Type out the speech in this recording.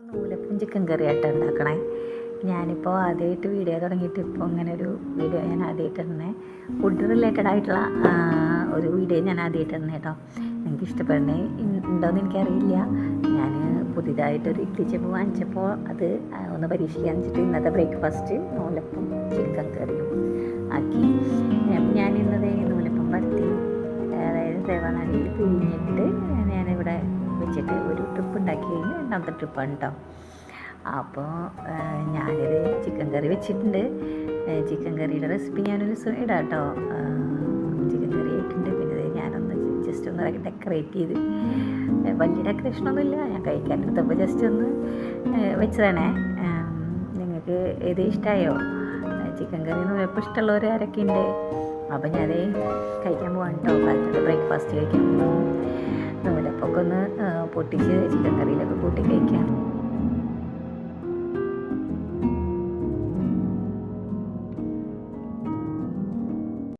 നൂലപ്പം chicken കറി ആയിട്ട് ഉണ്ടാക്കണേ. ഞാനിപ്പോൾ ആദ്യമായിട്ട് വീഡിയോ തുടങ്ങിയിട്ട് ഇപ്പോൾ ഇങ്ങനെ ഒരു വീഡിയോ ഞാൻ ആദ്യമായിട്ട് തന്നെ ഫുഡ് റിലേറ്റഡ് ആയിട്ടുള്ള ഒരു വീഡിയോ ഞാൻ ആദ്യമായിട്ട് തന്നെ കേട്ടോ നിങ്ങൾക്ക് ഇഷ്ടപ്പെടണേ ഉണ്ടോയെന്ന് എനിക്കറിയില്ല. ഞാൻ പുതിയതായിട്ടൊരു ഇഡ്ലി ചെപ്പ് വാങ്ങിച്ചപ്പോൾ അത് ഒന്ന് പരീക്ഷിക്കാൻ വെച്ചിട്ട് ഇന്നത്തെ ബ്രേക്ക്ഫാസ്റ്റ് നൂലപ്പം ചിക്കൻ കറിയും ആക്കി. ഞാൻ ഇന്നതേ നൂലപ്പം പരത്തി വെച്ചിട്ട് ഒരു ട്രിപ്പ് ഉണ്ടാക്കി കഴിഞ്ഞ് രണ്ടാമത്തെ ട്രിപ്പാണ് കേട്ടോ അപ്പോൾ ഞാനിത് ചിക്കൻ കറി വെച്ചിട്ടുണ്ട്. ചിക്കൻ കറിയുടെ റെസിപ്പി ഞാനൊരു ദിവസം ഇടാം കേട്ടോ ചിക്കൻ കറി ആയിട്ടുണ്ട്. പിന്നെ ഞാനൊന്ന് ജസ്റ്റ് ഒന്ന് ഡെക്കറേറ്റ് ചെയ്ത്. വലിയ ഡെക്കറേഷനൊന്നുമില്ല ഞാൻ കഴിക്കാൻ എടുത്തപ്പോൾ ജസ്റ്റ് ഒന്ന് വെച്ചതാണേ. നിങ്ങൾക്ക് ഇത് ഇഷ്ടമായോ ചിക്കൻ കറി എന്ന് പറയുമ്പോൾ ഇഷ്ടമുള്ളവർ ആരൊക്കെ ഉണ്ട്? അപ്പം ഞാനത് കഴിക്കാൻ പോകാൻ കേട്ടോ ബ്രേക്ക്ഫാസ്റ്റ് കഴിക്കാൻ പോകും നൂലപ്പൊക്കെ ഒന്ന് പൊട്ടിച്ച് ചിക്കൻ കറിയിലൊക്കെ